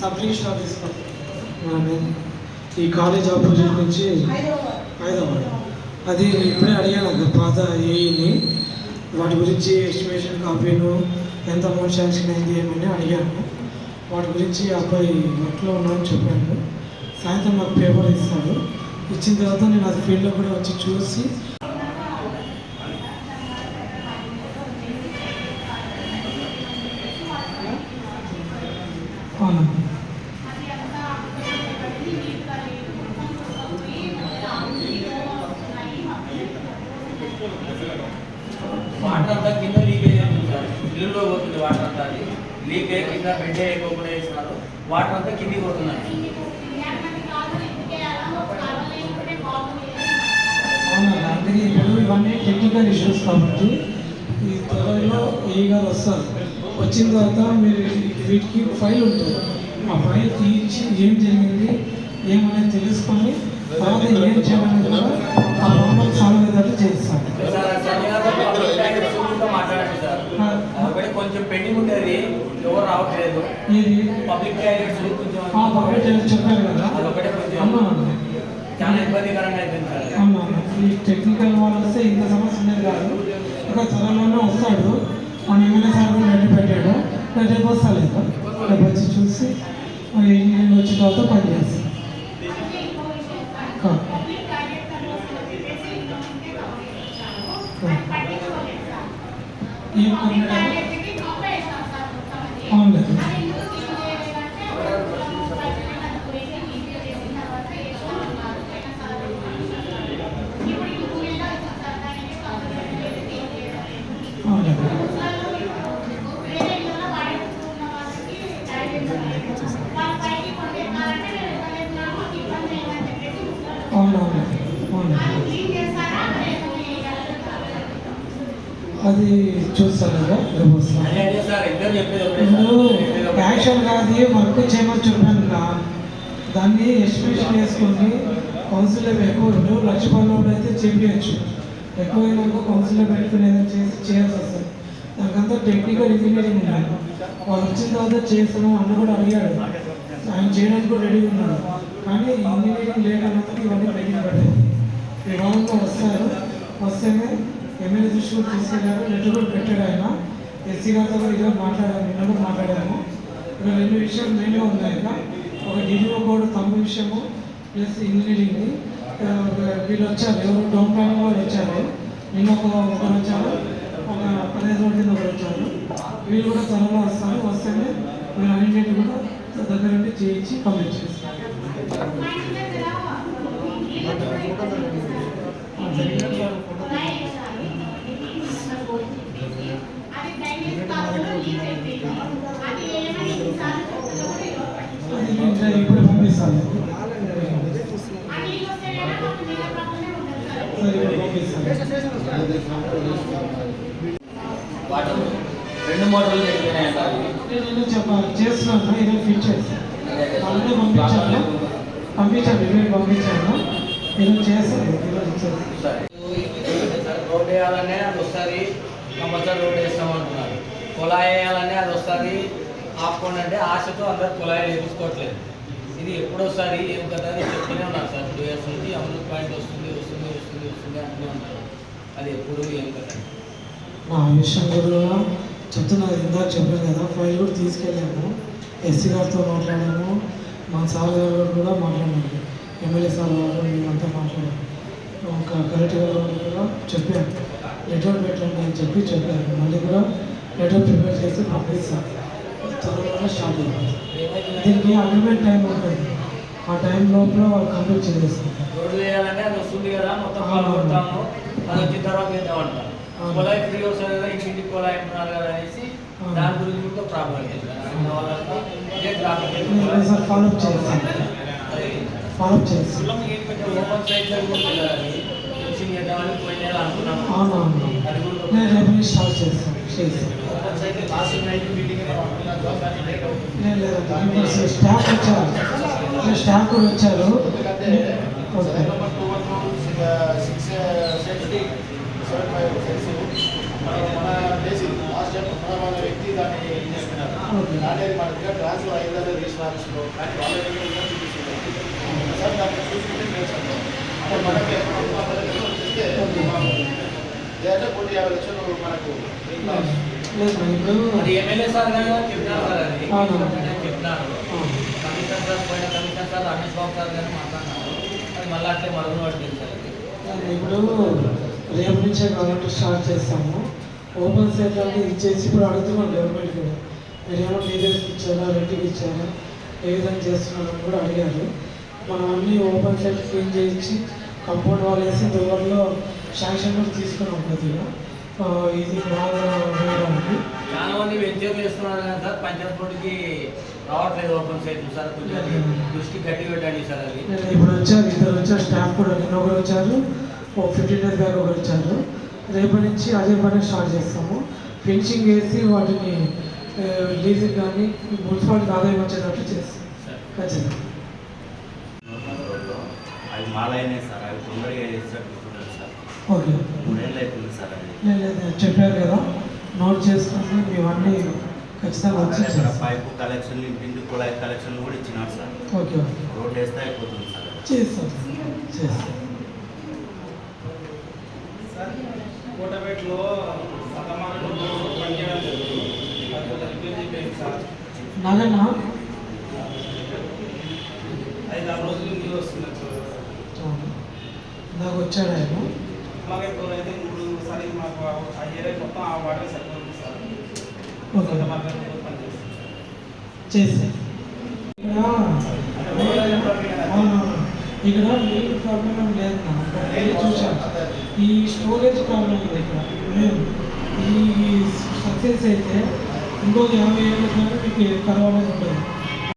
Sub register office ఈ college opposite నుంచి హైదరాబాద్. అది ఇప్పుడే అడిగాను అది పాత ఏఈని వాటి గురించి ఎస్టిమేషన్ కాపీను ఎంత అమౌంట్ శాంక్షన్ అయింది ఏమని అడిగాను. వాటి గురించి అబ్బాయి వర్క్లో ఉన్నామని చెప్పాను సాయంత్రం నాకు పేపర్ ఇస్తాడు. ఇచ్చిన తర్వాత నేను అది ఫీల్డ్లో కూడా వచ్చి చూసి వాటర్ అంతా కింద లీకేజ్ అయింది సార్ ఇల్లులో పోతుంది వాటర్ అంతా అది. లీక్ అయ్యి కింద బెడ్ వేయకుండా వేసినారు వాటర్ అంతా కిందికి పోతున్నాయి. అవునా? అందుకే ఇప్పుడు ఇవన్నీ టెక్నికల్ ఇష్యూస్ కాబట్టి ఈ త్వరలో ఏ గారు వస్తారు. వచ్చిన తర్వాత మీరు వీటికి ఫైల్ ఉంటుంది. ఆ ఫైల్ తీయించి ఏం జరిగింది ఏమనేది తెలుసుకొని తర్వాత ఏం చేయాలనేది కూడా ఆ ప్రాబ్లం సాల్వ్ అయ్యేటట్టు చేస్తాం సార్ శనివారం పబ్లిక్ టాయిలెట్స్ గురించి మాట్లాడండి సార్ ఒకటి కొంచెం పెండింగ్ ఉండేది ఇది పబ్లిక్ టాయిలెట్స్ పబ్లిక్ టెలిస్ చెప్పారు కదా? అదొకటే కొంచెం చాలా ఇబ్బందికరంగా అయిపోయింది అమ్మా ఈ టెక్నికల్ వాళ్ళు వస్తే ఇంత సమస్య ఉండేది కాదు. ఇంకా త్వరలోనే వస్తాడు. మన ఎమ్మెల్యే సార్ కూడా రెడీ పెట్టాడు. రేపు వస్తలేదు. రేపు వచ్చి చూసి ఇంజనీర్ వచ్చిన తర్వాత పని చేస్తాం కా- కా. ఏం కొన్నాడు? అవునులేదు అవునులేదు అవునవును అవును అది చూస్తారు కదా రేపు వస్తాం అదే అదే సార్ ఇద్దరు చెప్పేది ఒకటే ఇప్పుడు సార్ యాక్చువల్గా అది వర్క్ చేయమని చెప్పాను దాన్ని ఎస్టిమేషన్ వేసుకొని కౌన్సిల్లో ఎక్కువ ఇప్పుడు లక్ష పనులు అయితే చేపించచ్చు ఎక్కువైనాక కౌన్సిల్లో పెట్టుకుని ఏదైనా చేసి చేయాల్సి వస్తుంది. దానికంతా టెక్నికల్ ఇంజనీరింగ్ ఉండాలి. వాళ్ళు వచ్చిన తర్వాత చేస్తాను అన్న కూడా అడిగాడు. ఆయన చేయడానికి కూడా రెడీ ఉన్నాడు. కానీ ఇంజనీరింగ్ లేకపోతే ఇవన్నీ పడతాయి ఈ రోజుల్లో వస్తారు. వస్తేనే ఎమ్మెల్యే దృష్టిలో కూడా తీసుకెళ్ళారు. లెటర్ కూడా పెట్టాడు ఆయన. ఎస్సీ గారితో కూడా ఇదే మాట్లాడాము నిన్న కూడా మాట్లాడాము. ఇక్కడ రెండు విషయాలు మెయిన్గా ఉన్నాయి ఒక డిడిఓ కోడ్ తమ్ము విషయము ప్లస్ ఇంజనీరింగ్ వీళ్ళు వచ్చారు. ఎవరు? డౌన్ ప్లానింగ్ వాళ్ళు వచ్చారు. నిన్న ఒక ఒకరు వచ్చారు. ఒక పదిహేను రోజుల కింద ఒకరు వచ్చారు. వీళ్ళు కూడా త్వరలో వస్తారు. వస్తేనే వీళ్ళు అన్నింటినీ కూడా దగ్గర నుండి చేయించి పంపించేస్తారు చేస్తారు అది నేను ఇప్పుడు పంపిస్తాను సరే ఇప్పుడు పంపిస్తాను వాటర్ రెండు మోటార్లు నేను చెప్పాలి చేస్తున్నాను ఫిట్ చేస్తాను వాళ్ళే పంపించాను పంపించాను ఈరోజు పంపించాను. ఈరోజు చేస్తాను ఈరోజు చేస్తాను సార్. సార్ రోడ్ వేయాలనే అది వస్తుంది. కంపల్సరీ రోడ్ వేస్తామంటున్నారు కుళాయి వేయాలనే అది వస్తుంది. ఆపుకోండి అంటే ఆశతో అందరు కుళాయిలు వేపించుకోవట్లేదు. ఇది ఎప్పుడు వస్తుంది ఏం కదా అని చెప్తూనే ఉన్నారు సార్. టూ ఇయర్స్ నుంచి అమృత్ పాయింట్ వస్తుంది వస్తుంది. అది ఎప్పుడు ఏం కదా నా విషయం కూడా చెప్తున్నా ఇందాక చెప్పాను కదా ఫైల్ కూడా తీసుకెళ్ళాము. ఎస్సీ గారితో మాట్లాడాము. మా సార్ గారు కూడా మాట్లాడాము ఎమ్మెల్యే సార్ గారు మేమంతా మాట్లాడాము. ఒక కలెక్టర్ గారు కూడా చెప్పాను లెటర్ పెట్టండి అని చెప్పి చెప్పారు. మళ్ళీ కూడా లెటర్ ప్రిపేర్ చేసి పంపిస్తాను త్వరలో స్టార్ట్ అవుతుంది దీనికి అగ్రిమెంట్ టైం ఉంటుంది. ఆ టైం లోపల వాళ్ళు కంప్లీట్ చేసేస్తారు. వేయాలంటే అది వస్తుంది కదా మొత్తం. పాలు కొడతాము. అది వచ్చిన తర్వాత వేద్దామంటారు ఆ. కుళాయి ఫ్రీ వస్తుంది కదా ఇంటింటికి కుళాయి అంటున్నారు కదా అనేసి. దాని గురించి కూడా ప్రాబ్లం స్టాఫ్ వచ్చారు. స్టాఫ్ కూడా వచ్చారు. Okay number two one six seven five six మన చేసి లాస్ట్ టైం మన వ్యక్తి దాన్ని. కానీ అది మన దగ్గర ట్రాన్స్ఫర్ అయిందో రిజిస్టర్ ఆఫీస్లో కానీ వాళ్ళ దగ్గర సార్ దాన్ని చూసుకుంటే తెలుసుకుంటాం అంటే మనకి ఎక్కడ ఉన్న వాళ్ళకి వచ్చేస్తే లేదంటే కోటి యాభై లక్షలు మనకు లాస్. లేదు ఇప్పుడు అది ఎమ్మెల్యే సార్ గారు చెప్పినారు సార్ అది అవును. నేను చెప్పినాను ఆ, కమిషనర్ సార్ పోయిన commissioner sir Ramesh Babu sir garu మాట్లాడినారు మళ్ళీ అట్లే మరుగున అది. ఇప్పుడు రేపు నుంచే కాబట్టి స్టార్ట్ చేస్తాము. ఓపెన్ సెట్ అంటే ఇచ్చేసి ఇప్పుడు అడుగుతున్నాం గవర్నమెంట్ కూడా మీరేమో డీటెయిల్స్ ఇచ్చారా రెంట్కి ఇచ్చారా ఏ విధంగా చేస్తున్నారని కూడా అడిగారు. మనం అన్ని ఓపెన్ సెట్ క్లీన్ చేయించి కంపౌండ్ వాల్ వేసి త్వరలో శాంక్షన్ కూడా తీసుకున్నాం కొద్దిగా ఇది బాగా చాలా మంది వెంచర్లు వేస్తున్నారు కానీ సార్ పంచాయత్ బోర్డుకి రావట్లేదు ఓపెన్ సైట్ సార్ కొంచెం అది దృష్టి గట్టి పెట్టండి సార్ అది. నేను ఇప్పుడు వచ్చారు ఇద్దరు వచ్చారు స్టాఫ్ కూడా నిన్న ఒకరు వచ్చారు. ఓ ఫిఫ్టీన్ డేస్ బ్యాక్ ఒకరు వచ్చారు. రేపటి నుంచి అదే పని స్టార్ట్ చేస్తాము. ఫెన్సింగ్ వేసి వాటిని లీజింగ్ కానీ మున్సిపాలిటీకి ఆదాయం వచ్చేటట్టు చేస్తాం. సార్. ఖచ్చితంగా. అవి మాలైనాయి సార్ అవి తొందరగా వేసేటట్టు సార్. ఓకే. మూడేళ్ళు సార్ అది. చెప్పారు కదా నోట్ చేసుకుని ఇవన్నీ ఖచ్చితంగా వచ్చి అలాగే. పైపు కలెక్షన్ ఇంటింటి కుళాయి కలెక్షన్ కూడా ఇచ్చినారు సార్. Okay okay. రోడ్ వేస్తే అయిపోతుంది సార్. చేస్తాం. చేస్తాం. ఐదు ఆరు రోజులు నాకు వచ్చాడు ఆయన. మాకు ఇప్పుడు అయితే ఇప్పుడు సార్ మాకు ఆ ఏరియా మొత్తం ఆ వాటర్ సరిపోతుంది. సార్ ఇక్కడ నీళ్ళు ప్రాబ్లం లేదు చూసాను ఈ స్టోరేజ్ ప్రాబ్లం ఉంది ఇక్కడ. ఈ సక్సెస్ అయితే ఇంకొక యాభై ఏళ్ళ మీకు కరవాలని ఉంటుంది